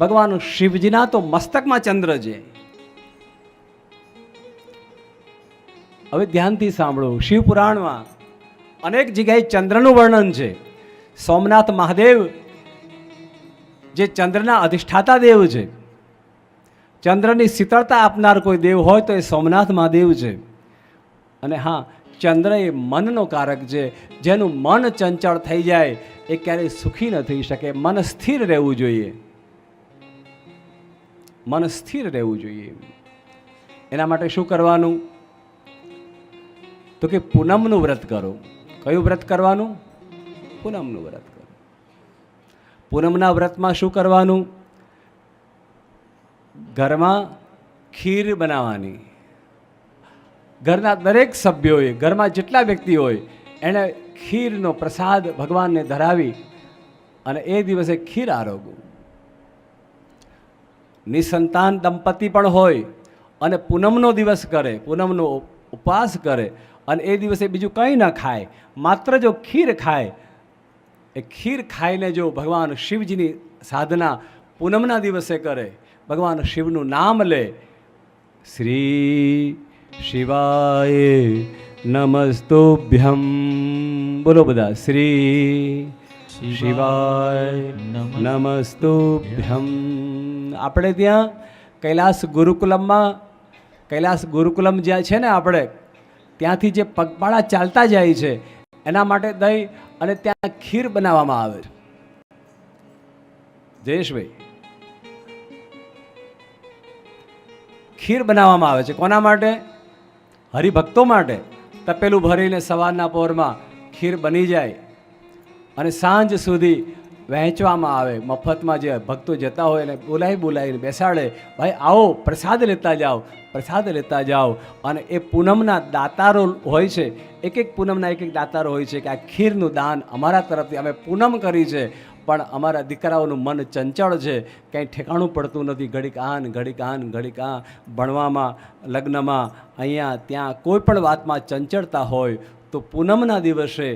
ભગવાન શિવજીના તો મસ્તકમાં ચંદ્ર છે. હવે ધ્યાનથી સાંભળો, શિવપુરાણમાં અનેક જગ્યાએ ચંદ્રનું વર્ણન છે. સોમનાથ મહાદેવ જે ચંદ્રના અધિષ્ઠાતા દેવ છે. ચંદ્રની શીતળતા આપનાર કોઈ દેવ હોય તો એ સોમનાથ મહાદેવ છે. અને હા, ચંદ્ર એ મનનો કારક છે. જેનું મન ચંચળ થઈ જાય એ ક્યારેય સુખી ન થઈ શકે, મન સ્થિર રહેવું જોઈએ. મન સ્થિર રહેવું જોઈએ. એના માટે શું કરવાનું? તો કે પૂનમનું વ્રત કરો. કયું વ્રત કરવાનું? પૂનમનું વ્રત કરો. પૂનમના વ્રતમાં શું કરવાનું? ઘરમાં ખીર બનાવવાની. ઘરના દરેક સભ્યોએ, ઘરમાં જેટલા વ્યક્તિ હોય, એણે ખીરનો પ્રસાદ ભગવાનને ધરાવી અને એ દિવસે ખીર આરોગવું. નિસંતાન દંપતી પણ હોય અને પૂનમનો દિવસ કરે પૂનમનો ઉપવાસ કરે અને એ દિવસે બીજું કંઈ ન ખાય માત્ર જો ખીર ખાય એ ખીર ખાઈને જો ભગવાન શિવજીની સાધના પૂનમના દિવસે કરે ભગવાન શિવનું નામ લે શ્રી શિવાય નમસ્તુભ્યમ. બોલો બધા શ્રી શિવાય નમસ્તુભ્યમ. આપણે ત્યાં કૈલાસ ગુરુકુલમમાં, કૈલાસ ગુરુકુલમ જ્યાં છે ને આપણે, ત્યાંથી જે પગપાળા ચાલતા જાય છે, એના માટે દહીં અને ત્યાં ખીર બનાવવામાં આવે છે. જયેશભાઈ, ખીર બનાવવામાં આવે છે કોના માટે? હરિભક્તો માટે. તપેલું ભરીને સવારના પોરમાં ખીર બની જાય અને સાંજ સુધી વહેંચવામાં આવે, મફતમાં જે ભક્તો જતા હોય એને બોલાવી બોલાવીને બેસાડે, ભાઈ, આવો, પ્રસાદ લેતા જાઓ, પ્રસાદ લેતા જાઓ. અને એ પૂનમના દાતારો હોય છે, એક એક પૂનમના એક એક દાતારો હોય છે કે આ ખીરનું દાન અમારા તરફથી અમે પૂનમ કરી છે, પણ અમારા દીકરાઓનું મન ચંચળ છે કંઈ ઠેકાણું પડતું નથી, ઘડીક આન ઘડીક આન, ઘડીક આ, ભણવામાં, લગ્નમાં, અહીંયા, ત્યાં કોઈ પણ વાતમાં ચંચળતા હોય, તો પૂનમના દિવસે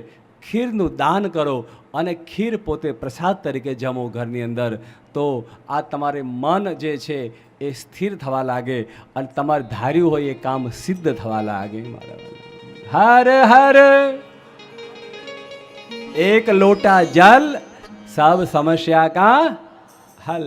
ખીરનું દાન કરો અને ખીર પોતે પ્રસાદ તરીકે જમો ઘરની અંદર. તો આ તમારે મન જે છે એ સ્થિર થવા લાગે અને તમારે ધાર્યું હોય એ કામ સિદ્ધ થવા લાગે હર હર. એક લોટા જલ સબ સમસ્યા કા હલ.